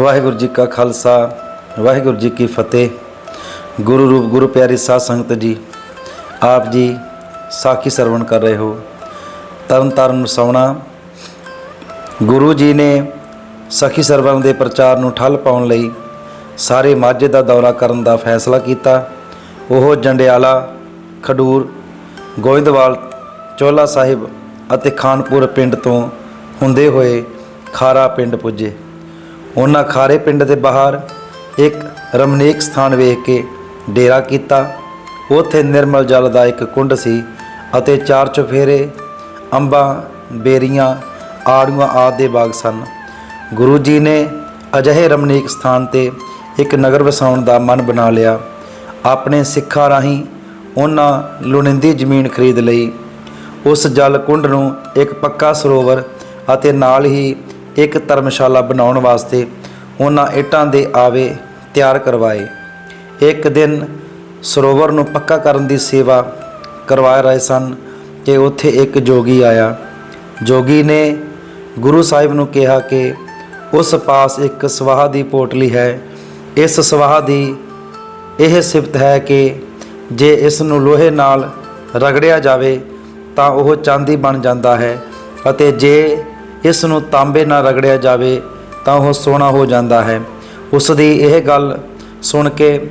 ਵਾਹਿਗੁਰੂ ਜੀ ਕਾ ਖਾਲਸਾ, ਵਾਹਿਗੁਰੂ ਜੀ ਕੀ ਫਤਿਹ। ਗੁਰੂ ਰੂਪ, ਗੁਰੂ ਪਿਆਰੀ ਸਾਧ ਸੰਗਤ ਜੀ, ਆਪ ਜੀ ਸਾਖੀ ਸਰਵਣ ਕਰ ਰਹੇ ਹੋ। ਤਰਨ ਤਾਰਨ ਸੋਣਾ। ਗੁਰੂ ਜੀ ਨੇ ਸਖੀ ਸਰਵਣ ਦੇ ਪ੍ਰਚਾਰ ਨੂੰ ਠੱਲ ਪਾਉਣ ਲਈ ਸਾਰੇ ਮਾਝੇ ਦਾ ਦੌਰਾ ਕਰਨ ਦਾ ਫੈਸਲਾ ਕੀਤਾ। ਉਹ ਜੰਡਿਆਲਾ, ਖਡੂਰ, ਗੋਇੰਦਵਾਲ ਚੋਲਾ ਸਾਹਿਬ ਅਤੇ ਖਾਨਪੁਰ ਪਿੰਡ ਤੋਂ ਹੁੰਦੇ ਹੋਏ ਖਾਰਾ ਪਿੰਡ ਪੁੱਜੇ। ਉਹਨਾਂ ਖਾਰੇ ਪਿੰਡ ਦੇ ਬਾਹਰ ਇੱਕ ਰਮਣੀਕ ਸਥਾਨ ਵੇਖ ਕੇ ਡੇਰਾ ਕੀਤਾ। ਉੱਥੇ ਨਿਰਮਲ ਜਲ ਦਾ ਇੱਕ ਕੁੰਡ ਸੀ ਅਤੇ ਚਾਰ ਚੁਫੇਰੇ, ਅੰਬਾਂ, ਬੇਰੀਆਂ, ਆੜੂਆਂ ਆਦਿ ਦੇ ਬਾਗ ਸਨ। ਗੁਰੂ ਜੀ ਨੇ ਅਜਿਹੇ ਰਮਣੀਕ ਸਥਾਨ ਤੇ ਇੱਕ ਨਗਰ ਵਸਾਉਣ ਦਾ ਮਨ ਬਣਾ ਲਿਆ। ਆਪਣੇ ਸਿੱਖਾਂ ਰਾਹੀਂ ਉਹਨਾਂ ਲੁਣਿੰਦੀ ਜ਼ਮੀਨ ਖਰੀਦ ਲਈ। ਉਸ ਜਲ ਕੁੰਡ ਨੂੰ ਇੱਕ ਪੱਕਾ ਸਰੋਵਰ ਅਤੇ ਨਾਲ ਹੀ ਇੱਕ ਧਰਮਸ਼ਾਲਾ ਬਣਾਉਣ ਵਾਸਤੇ ਉਹਨਾਂ ਇੱਟਾਂ ਦੇ ਆਵੇ ਤਿਆਰ ਕਰਵਾਏ। ਇੱਕ ਦਿਨ ਸਰੋਵਰ ਨੂੰ ਪੱਕਾ ਕਰਨ ਦੀ ਸੇਵਾ ਕਰਵਾ ਰਹੇ ਸਨ ਕਿ ਉੱਥੇ ਇੱਕ ਜੋਗੀ ਆਇਆ। ਜੋਗੀ ਨੇ ਗੁਰੂ ਸਾਹਿਬ ਨੂੰ ਕਿਹਾ ਕਿ ਉਸ ਪਾਸ ਇੱਕ ਸਵਾਹ ਦੀ ਪੋਟਲੀ ਹੈ। ਇਸ ਸਵਾਹ ਦੀ ਇਹ ਸਿਫਤ ਹੈ ਕਿ ਜੇ ਇਸ ਨੂੰ ਲੋਹੇ ਨਾਲ ਰਗੜਿਆ ਜਾਵੇ ਤਾਂ ਉਹ ਚਾਂਦੀ ਬਣ ਜਾਂਦਾ ਹੈ ਅਤੇ ਜੇ ਇਸ ਨੂੰ ਤਾਂਬੇ ਨਾਲ ਰਗੜਿਆ ਜਾਵੇ ਤਾਂ ਉਹ ਸੋਨਾ ਹੋ ਜਾਂਦਾ ਹੈ। ਉਸ ਦੀ ਇਹ ਗੱਲ ਸੁਣ ਕੇ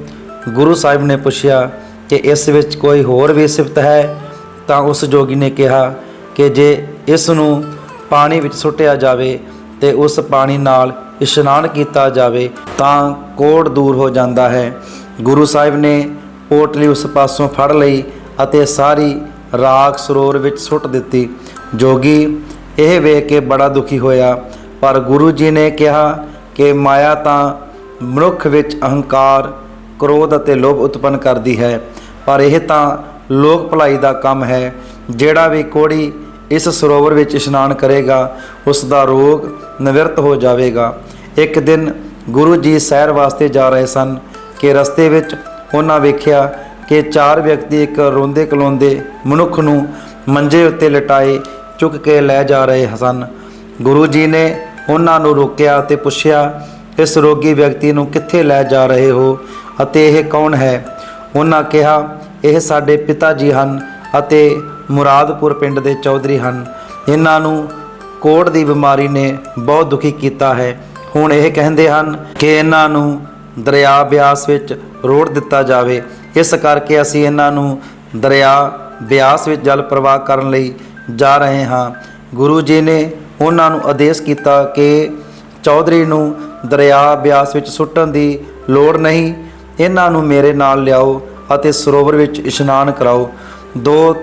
ਗੁਰੂ ਸਾਹਿਬ ਨੇ ਪੁੱਛਿਆ ਕਿ ਇਸ ਵਿੱਚ ਕੋਈ ਹੋਰ ਵੀ ਸਿਫਤ ਹੈ? ਤਾਂ ਉਸ ਜੋਗੀ ਨੇ ਕਿਹਾ ਕਿ ਜੇ ਇਸ ਨੂੰ ਪਾਣੀ ਵਿੱਚ ਸੁੱਟਿਆ ਜਾਵੇ ਤੇ ਉਸ ਪਾਣੀ ਨਾਲ ਇਸ਼ਨਾਨ ਕੀਤਾ ਜਾਵੇ ਤਾਂ ਕੋੜ ਦੂਰ ਹੋ ਜਾਂਦਾ ਹੈ। ਗੁਰੂ ਸਾਹਿਬ ਨੇ ਪੋਟਲੀ ਉਸ ਪਾਸੋਂ ਫੜ ਲਈ ਅਤੇ ਸਾਰੀ ਰਾਗ ਸਰੋਵਰ ਵਿੱਚ ਸੁੱਟ ਦਿੱਤੀ। ਜੋਗੀ ਇਹ ਵੇਖ ਕੇ ਬੜਾ ਦੁਖੀ ਹੋਇਆ। ਪਰ ਗੁਰੂ ਜੀ ਨੇ ਕਿਹਾ ਕਿ ਮਾਇਆ ਤਾਂ ਮਨੁੱਖ ਵਿੱਚ ਅਹੰਕਾਰ, ਕ੍ਰੋਧ ਅਤੇ ਲੋਭ ਉਤਪੰਨ ਕਰਦੀ ਹੈ। ਪਰ ਇਹ ਤਾਂ ਲੋਕ ਭਲਾਈ ਦਾ ਕੰਮ ਹੈ। ਜਿਹੜਾ ਵੀ ਕੋੜੀ ਇਸ ਸਰੋਵਰ ਵਿੱਚ ਇਸ਼ਨਾਨ ਕਰੇਗਾ, ਉਸ ਦਾ ਰੋਗ ਨਿਵਰਤ ਹੋ ਜਾਵੇਗਾ। ਇੱਕ ਦਿਨ ਗੁਰੂ ਜੀ ਸੈਰ ਵਾਸਤੇ ਜਾ ਰਹੇ ਸਨ ਕਿ ਰਸਤੇ ਵਿੱਚ ਉਹਨਾਂ ਵੇਖਿਆ ਕਿ ਚਾਰ ਵਿਅਕਤੀ ਇੱਕ ਰੋਂਦੇ ਕਲੋਂਦੇ ਮਨੁੱਖ ਨੂੰ ਮੰਜੇ ਉੱਤੇ ਲਟਾਏ ਚੁੱਕ ਕੇ ਲੈ ਜਾ ਰਹੇ ਸਨ। ਗੁਰੂ ਜੀ ਨੇ ਉਹਨਾਂ ਨੂੰ ਰੋਕਿਆ ਤੇ ਪੁੱਛਿਆ, ਇਸ ਰੋਗੀ ਵਿਅਕਤੀ ਨੂੰ ਕਿੱਥੇ ਲੈ ਜਾ ਰਹੇ ਹੋ ਅਤੇ ਇਹ ਕੌਣ ਹੈ? ਉਹਨਾਂ ਕਿਹਾ, ਇਹ ਸਾਡੇ ਪਿਤਾ ਜੀ ਹਨ ਅਤੇ ਮੁਰਾਦਪੁਰ ਪਿੰਡ ਦੇ ਚੌਧਰੀ ਹਨ। ਇਹਨਾਂ ਨੂੰ ਕੋੜ ਦੀ ਬਿਮਾਰੀ ਨੇ ਬਹੁਤ ਦੁਖੀ ਕੀਤਾ ਹੈ। ਹੁਣ ਇਹ ਕਹਿੰਦੇ ਹਨ ਕਿ ਇਹਨਾਂ ਨੂੰ ਦਰਿਆ ਬਿਆਸ ਵਿੱਚ ਰੋੜ ਦਿੱਤਾ ਜਾਵੇ। ਇਸ ਕਰਕੇ ਅਸੀਂ ਇਹਨਾਂ ਨੂੰ ਦਰਿਆ ਬਿਆਸ ਵਿੱਚ ਜਲ ਪ੍ਰਵਾਹ ਕਰਨ ਲਈ ਜਾ ਰਹੇ ਹਾਂ। ਗੁਰੂ ਜੀ ਨੇ ਉਹਨਾਂ ਨੂੰ ਆਦੇਸ਼ ਕੀਤਾ ਕਿ ਚੌਧਰੀ ਨੂੰ ਦਰਿਆ ਬਿਆਸ ਵਿੱਚ ਸੁੱਟਣ ਦੀ ਲੋੜ ਨਹੀਂ। ਇਹਨਾਂ ਨੂੰ ਮੇਰੇ ਨਾਲ ਲਿਆਓ ਅਤੇ ਸਰੋਵਰ ਵਿੱਚ ਇਸ਼ਨਾਨ ਕਰਾਓ। ਦੋ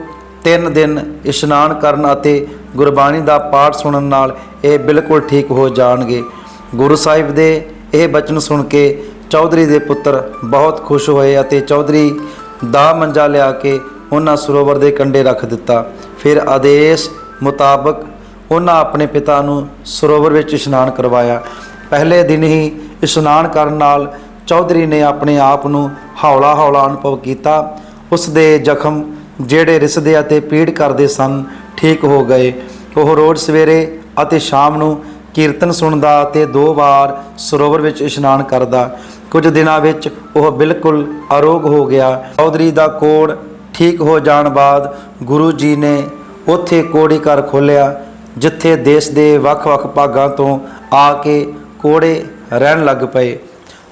ਤਿੰਨ ਦਿਨ ਇਸ਼ਨਾਨ ਕਰਨ ਅਤੇ ਗੁਰਬਾਣੀ ਦਾ ਪਾਠ ਸੁਣਨ ਨਾਲ ਇਹ ਬਿਲਕੁਲ ਠੀਕ ਹੋ ਜਾਣਗੇ। ਗੁਰੂ ਸਾਹਿਬ ਦੇ ਇਹ ਬਚਨ ਸੁਣ ਕੇ ਚੌਧਰੀ ਦੇ ਪੁੱਤਰ ਬਹੁਤ ਖੁਸ਼ ਹੋਏ ਅਤੇ ਚੌਧਰੀ ਦਾ ਮੰਜਾ ਲਿਆ ਕੇ ਉਹਨਾਂ ਸਰੋਵਰ ਦੇ ਕੰਢੇ ਰੱਖ ਦਿੱਤਾ। ਫਿਰ ਆਦੇਸ਼ ਮੁਤਾਬਕ ਉਹਨਾਂ ਆਪਣੇ ਪਿਤਾ ਨੂੰ ਸਰੋਵਰ ਵਿੱਚ ਇਸ਼ਨਾਨ ਕਰਵਾਇਆ। ਪਹਿਲੇ ਦਿਨ ਹੀ ਇਸ਼ਨਾਨ ਕਰਨ ਨਾਲ ਚੌਧਰੀ ਨੇ ਆਪਣੇ ਆਪ ਨੂੰ ਹੌਲਾ ਹੌਲਾ ਅਨੁਭਵ ਕੀਤਾ। ਉਸ ਦੇ ਜ਼ਖਮ ਜਿਹੜੇ ਰਿਸਦੇ ਅਤੇ ਪੀੜ ਕਰਦੇ ਸਨ, ਠੀਕ ਹੋ ਗਏ। ਉਹ ਰੋਜ਼ ਸਵੇਰੇ ਅਤੇ ਸ਼ਾਮ ਨੂੰ ਕੀਰਤਨ ਸੁਣਦਾ ਅਤੇ ਦੋ ਵਾਰ ਸਰੋਵਰ ਵਿੱਚ ਇਸ਼ਨਾਨ ਕਰਦਾ। ਕੁਝ ਦਿਨਾਂ ਵਿੱਚ ਉਹ ਬਿਲਕੁਲ ਅਰੋਗ ਹੋ ਗਿਆ। ਚੌਧਰੀ ਦਾ ਕੋੜ ਠੀਕ ਹੋ ਜਾਣ ਬਾਅਦ ਗੁਰੂ ਜੀ ਨੇ ਉੱਥੇ ਕੋੜੀ ਘਰ ਖੋਲ੍ਹਿਆ, ਜਿੱਥੇ ਦੇਸ਼ ਦੇ ਵੱਖ-ਵੱਖ ਭਾਗਾਂ ਤੋਂ ਆ ਕੇ ਕੋੜੇ ਰਹਿਣ ਲੱਗ ਪਏ।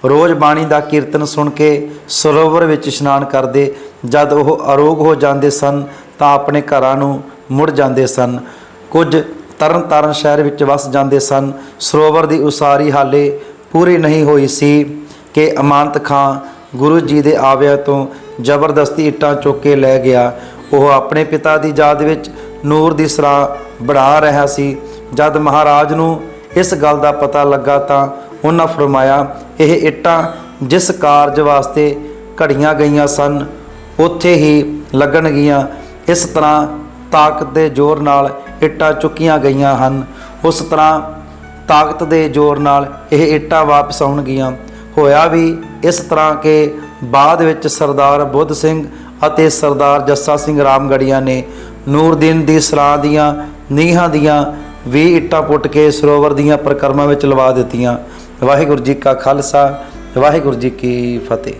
ਰੋਜ਼ ਬਾਣੀ ਦਾ ਕੀਰਤਨ ਸੁਣ ਕੇ ਸਰੋਵਰ ਵਿੱਚ ਇਸ਼ਨਾਨ ਕਰਦੇ, ਜਦ ਉਹ ਅਰੋਗ ਹੋ ਜਾਂਦੇ ਸਨ, ਤਾਂ ਆਪਣੇ ਘਰਾਂ ਨੂੰ ਮੁੜ ਜਾਂਦੇ ਸਨ। ਕੁਝ ਤਰਨ ਤਾਰਨ ਸ਼ਹਿਰ ਵਿੱਚ ਵਸ ਜਾਂਦੇ ਸਨ। ਸਰੋਵਰ ਦੀ ਉਸਾਰੀ ਹਾਲੇ ਪੂਰੀ ਨਹੀਂ ਹੋਈ ਸੀ ਕਿ ਅਮਾਨਤ ਖਾਂ ਗੁਰੂ ਜੀ ਦੇ ਆਵਿਆਂ ਤੋਂ ਜ਼ਬਰਦਸਤੀ ਇੱਟਾਂ ਚੁੱਕ ਕੇ ਲੈ ਗਿਆ। ਉਹ ਆਪਣੇ ਪਿਤਾ ਦੀ ਯਾਦ ਵਿੱਚ ਨੂਰ ਦੀ ਸਰਾ ਬਣਾ ਰਿਹਾ ਸੀ। ਜਦ ਮਹਾਰਾਜ ਨੂੰ ਇਸ ਗੱਲ ਦਾ ਪਤਾ ਲੱਗਾ ਤਾਂ ਉਹਨਾਂ ਫਰਮਾਇਆ, ਇਹ ਇੱਟਾਂ ਜਿਸ ਕਾਰਜ ਵਾਸਤੇ ਘੜੀਆਂ ਗਈਆਂ ਸਨ, ਉੱਥੇ ਹੀ ਲੱਗਣਗੀਆਂ। ਇਸ ਤਰ੍ਹਾਂ ਤਾਕਤ ਦੇ ਜ਼ੋਰ ਨਾਲ ਇੱਟਾਂ ਚੁੱਕੀਆਂ ਗਈਆਂ ਹਨ। ਉਸ ਤਰ੍ਹਾਂ ਤਾਕਤ ਦੇ ਜ਼ੋਰ ਨਾਲ ਇਹ ਇੱਟਾਂ ਵਾਪਸ ਆਉਣਗੀਆਂ। ਹੋਇਆ ਵੀ ਇਸ ਤਰ੍ਹਾਂ ਕਿ ਬਾਅਦ ਵਿੱਚ ਸਰਦਾਰ ਬੁੱਧ ਸਿੰਘ ਅਤੇ ਸਰਦਾਰ ਜੱਸਾ ਸਿੰਘ ਰਾਮਗੜੀਆਂ ਨੇ ਨੂਰਦੀਨ ਦੀ ਸਰਾਂ ਦੀਆਂ ਨੀਹਾਂ ਦੀਆਂ 20 ਇੱਟਾਂ ਪੁੱਟ ਕੇ ਸਰੋਵਰ ਦੀਆਂ ਪ੍ਰਕਰਮਾਂ ਵਿੱਚ ਲਵਾ ਦਿੱਤੀਆਂ। ਵਾਹਿਗੁਰੂ ਜੀ ਕਾ ਖਾਲਸਾ, ਵਾਹਿਗੁਰੂ ਜੀ ਕੀ ਫਤਿਹ।